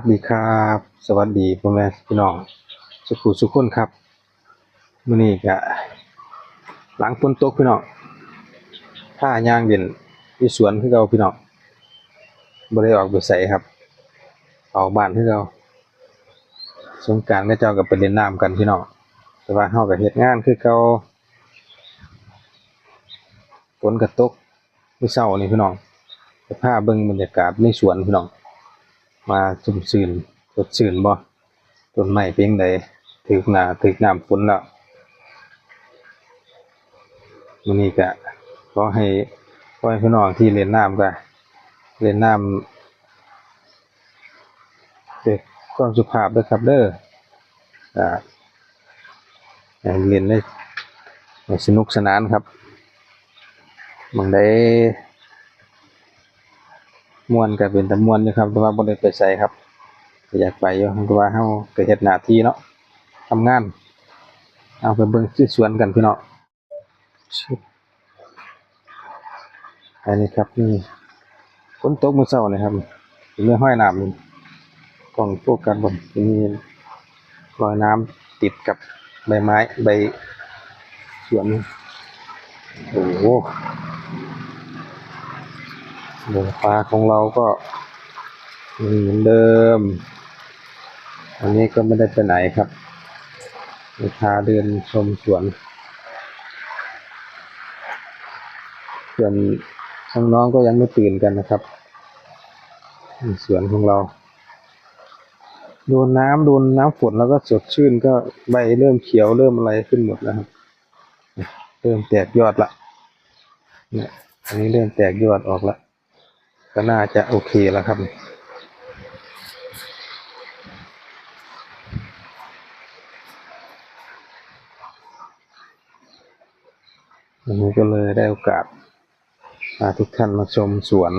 วัสดีครับ สวัสดีพ่อแม่พี่น้อง สุขุสุขคนครับมื้อนี้ก็หลังฝนตกพี่น้องผ้ายางเด่นอยู่สวนคือเก่าพี่น้องบ่ได้ออกไปไสครับ ออกบ้านคือเก่าสงกานต์ก็เจ้าก็ไปเล่นน้ำกันพี่น้องแต่ว่าเฮาก็เฮ็ดงานคือเก่าฝนก็ตกมื้อเช้านี่พี่น้องจะพาเบิ่งบรรยากาศในสวนพี่น้อง มาสุ่มซื่นสดชื่นบ่ต้นไม้เป็นจั่งใดถึกหนาถึกน้ำฝนแล้วมื้อนี้ก็ขอให้ขอให้พี่น้องที่เล่นน้ำก็เล่นน้ำด้วยความสุภาพเด้อครับเด้ออ่าให้เล่นได้สนุกสนานครับบางใด มวนก็เป็นตะมวนอยู่ครับแต่ว่าบ่ได้ไปไสครับอยากไปอยู่เพราะว่าเฮาก็เฮ็ดหน้าที่เนาะทำงาน เอาไปเบิ่งที่สวนกันพี่เน้องชึบอันนี้ครับนี่ฝนตกมื้อเช้านี่ครับเป็นเรื่องห้อยน้ำกล้องโฟกัสบนที่มีรอยน้ำติดกับใบไม้ใบสวนโอ้โห หมูปลาของเราก็มีเหมือนเดิม อันนี้ก็ไม่ได้ไปไหนครับมีพาเดินชมสวน ส่วนน้องๆก็ยังไม่ตื่นกันนะครับ สวนของเรา โดนน้ำโดนน้ำฝนแล้วก็สดชื่นก็ใบเริ่มเขียวเริ่มอะไรขึ้นหมดแล้วครับ เริ่มแตกยอดละเนี่ยอันนี้เริ่มแตกยอดออกละ ก็น่าจะโอเคแล้วครับ วันนี้ก็เลยได้โอกาสพาทุกท่านมาชมสวน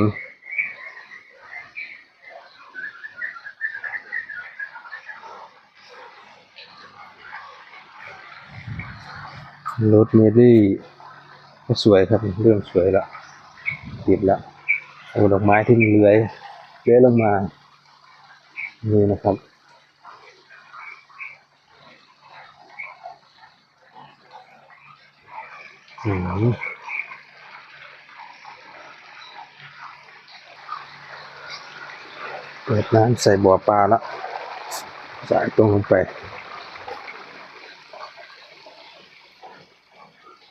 รถเมลี่ก็สวยครับ เรื่องสวยละติดละ เอาดอกไม้ที่มันเลื้อยเลื้อยลงมานี่นะครับอืมเปิดน้ำใส่บ่อปลาแล้วจ่ายตรงลงไป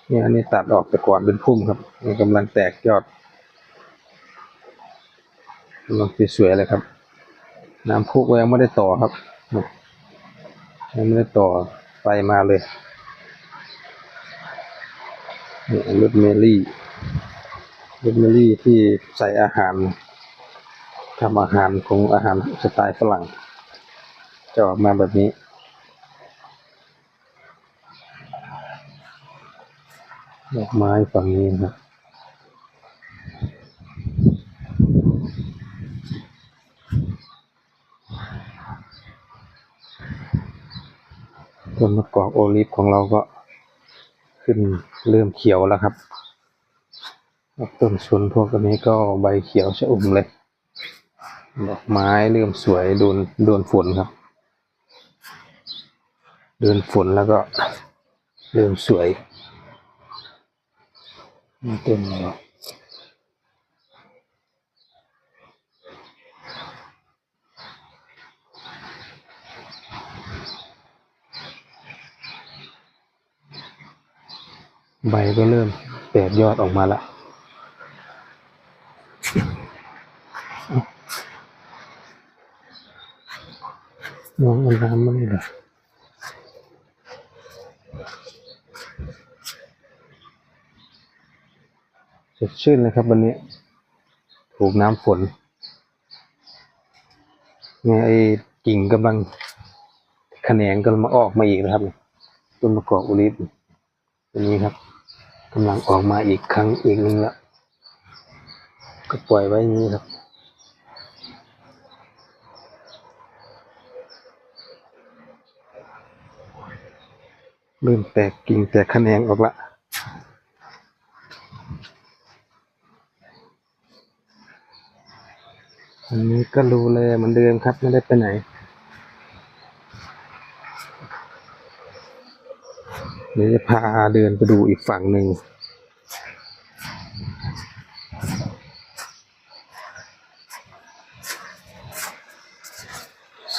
เนี่ยอันนี้ตัดออกแต่ก่อนเป็นพุ่มครับมันกำลังแตกยอด กำลังสวยๆเลยครับ น้ำพุก็ยังไม่ได้ต่อครับยังไม่ได้ต่อไฟมาเลยนี่รถเมลี่รถเมลี่ที่ใส่อาหารทำอาหารของอาหารสไตล์ฝรั่ง จะออกมาแบบนี้ดอกไม้ฝั่งนี้นะครับ ต้นมะกอกโอลิฟของเราก็ขึ้นเริ่มเขียวแล้วครับ ต้นสนพวกนี้ก็ใบเขียวชะอุ่มเลย ดอกไม้เริ่มสวยโดนโดนฝนครับโดนฝนแล้วก็เริ่มสวยต้นอะไร ใบก็เริ่มแตกยอดออกมาล้วน้องอาน้ำมาเลยเหรอสดชื่นเลยครับวันนี้ ถูกน้ำฝนเนี่ยไอ้กิ่งกำลังแขนงกำลังมาออกมาอีกนะครับต้นมะกอกโอลิฟตัวนี้ครับ กำลังออกมาอีกครั้งอีกหนึ่งแล้ว ก็ปล่อยไว้นี้ครับ เริ่มแตกกิ่งแตกแขนงออกละอันนี้ก็รูเลยเหมือนเดิมครับ ไม่ได้ไปไหน เดี๋ยวจะพาเดินไปดูอีกฝั่งหนึ่ง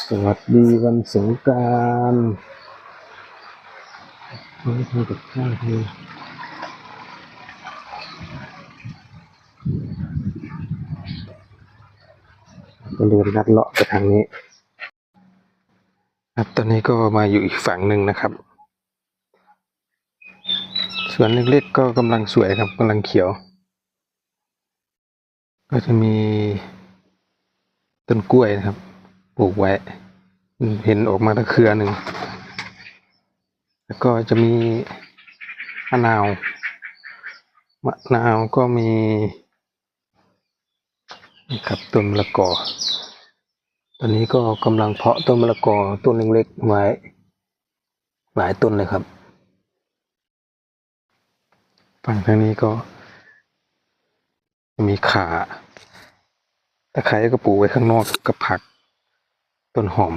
สวัสดีวันสงกรารไม่ทำกับข้าวเลยก็เดินลัดเลาะไปทางนี้ ครับตอนนี้ก็มาอยู่อีกฝั่งหนึ่งนะครับ สวนเล็กๆก็กำลังสวยครับกำลังเขียว ก็จะมีต้นกล้วยนะครับ ปลูกไว้ เห็นออกมาตะเครือหนึ่ง แล้วก็จะมีมะนาวมะนาวก็มีนี่ครับต้นมะละกอ ตอนนี้ก็กำลังเพาะต้นมะละกอต้นเล็กๆไว้ หลายต้นเลยครับ ฝั่งทางนี้ก็ มีขาตะไคร้ก็ปลูกไว้ข้างนอกกับผัก ต้นหอม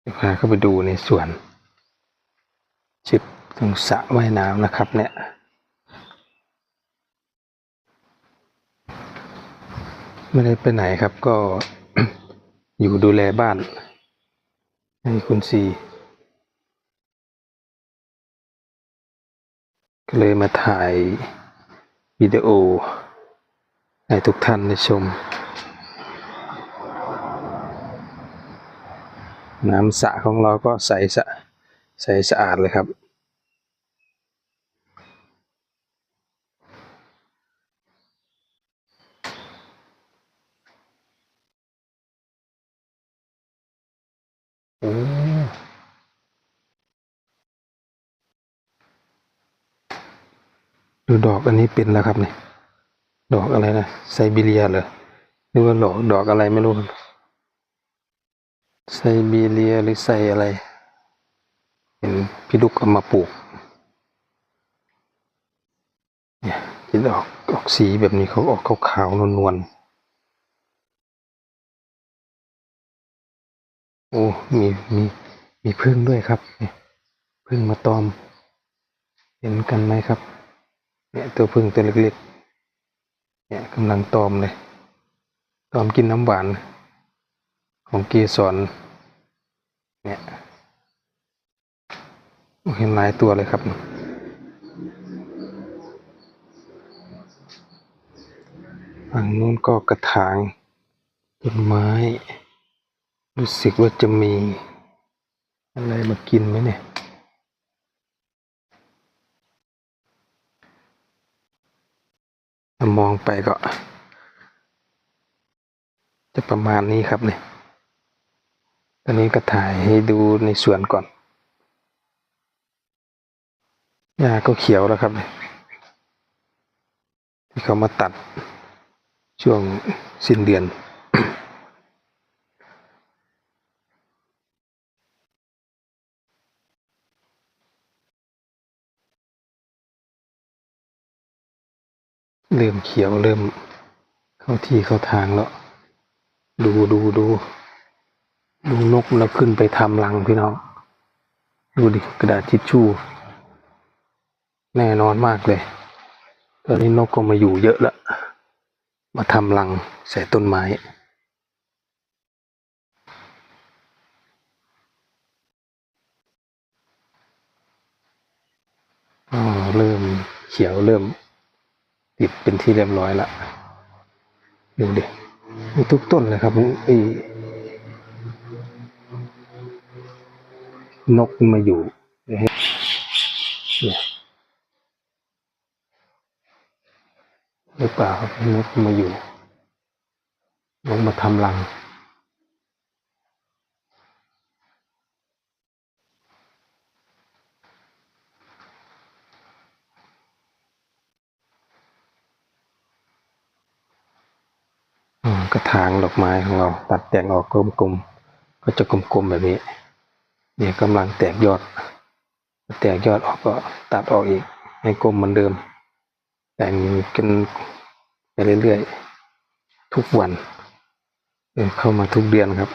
เดี๋ยวพาเข้าไปดูในสวนชิดตรงสระว่ายน้ำนะครับ เนี่ยไม่ได้ไปไหนครับก็อยู่ดูแลบ้านให้คุณซี ก็เลยมาถ่ายวิดีโอให้ทุกท่านได้ชม น้ำสระของเราก็ใสสะใสสะอาดเลยครับ ดูดอกอันนี้เป็นแล้วครับเนี่ยดอกอะไรนะไซบีเรียเหรอหรือว่าดอกดอกอะไรไม่รู้ครับไซบีเรียหรือไซอะไร เห็นพี่ลูกเอามาปลูกเนี่ยที่ดอกออกสีแบบนี้เขาออกขาวๆนวลๆโอ้มีมีมีพึ่งด้วยครับเนี่ยพึ่งมาตอม เห็นกันไหมครับ เนี่ยตัวพึ่งตัวเล็กๆ เนี่ยกำลังตอมเลย ตอมกินน้ำหวาน ของเกสรเนี่ยเห็นหลายตัวเลยครับ ฝั่งนู้นก็กระถางต้นไม้ รู้สึกว่าจะมี อะไรมากินไหมเนี่ย ถ้ามองไปก็ จะประมาณนี้ครับเนี่ยตอนนี้ก็ถ่ายให้ดูในสวนก่อนหญ้าก็เขียวแล้วครับเนี่ยที่เขามาตัดช่วงสิ้นเดือน เริ่มเขียวเริ่ม เข้าที่เข้าทางแล้ว ดูดูดูดูนกแล้วขึ้นไปทำรังพี่น้อง ดูดิกระดาษทิชชู่ แน่นอนมากเลย ตอนนี้นกก็มาอยู่เยอะล้วมาทำรังใส่ต้นไม้อ๋อเริ่มเขียวเริ่ม ติดเป็นที่เรียบร้อยละดูดิมีทุกต้นเลยครับไอ้นกมาอยู่เนี่ยหรือเปล่าครับนกมาอยู่นกมาทำรัง กระถางดอกไม้ของเราตัดแต่งออกกลมๆก็จะกลมๆแบบนี้ เนี่ยกำลังแตกยอด แตกยอดออกก็ตัดออกอีกให้กลมเหมือนเดิม แต่งกันไปเรื่อยๆทุกวันเเข้ามาทุกเดือนครับ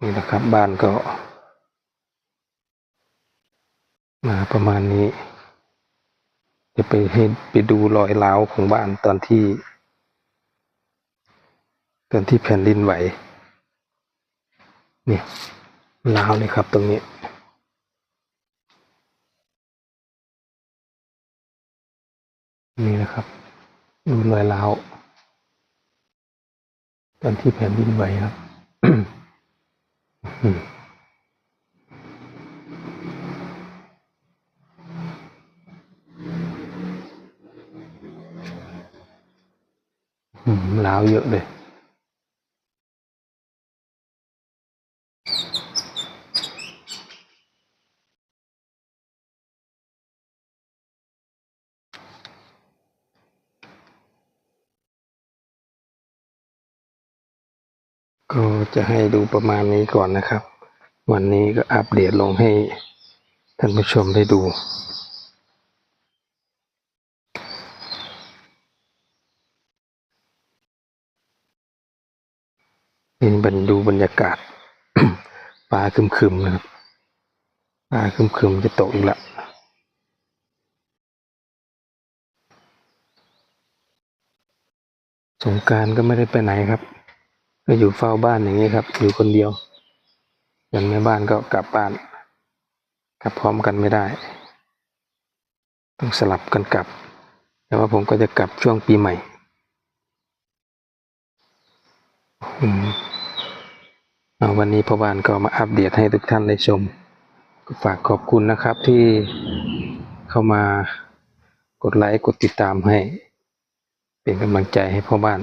นี่นะครับบ้านก็มาประมาณนี้ จะไปให้ไปดูรอยร้าวของบ้านตอนที่ ตอนที่แผ่นดินไหวนี่ร้าวเลยครับตรงนี้นี่นะครับ ดูรอยร้าวตอนที่แผ่นดินไหวครับ อืมอืมร้าวเยอะเลยก็จะให้ดูประมาณนี้ก่อนนะครับ วันนี้ก็อัปเดตลงให้ท่านผู้ชมได้ดู นี่บรรดูบรรยากาศฟ้าครึมๆนะครับฟ้าครึมๆจะตกอีกละสงการก็ไม่ได้ไปไหนครับ ก็อยู่เฝ้าบ้านอย่างนี้ครับ อยู่คนเดียวย่างแม่บ้านก็กลับบ้าน กลับพร้อมกันไม่ได้ ต้องสลับกันกลับ แต่ว่าผมก็จะกลับช่วงปีใหม่ วันนี้พ่อบ้านก็มาอัปเดตให้ทุกท่านได้ชม ฝากขอบคุณนะครับที่เข้ามากดไลค์กดติดตามให้ เป็นกำลังใจให้พ่อบ้าน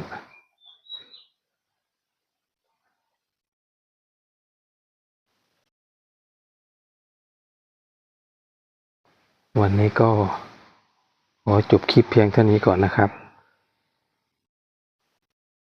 วันนี้ก็ขอจบคลิปเพียงเท่านี้ก่อนนะครับ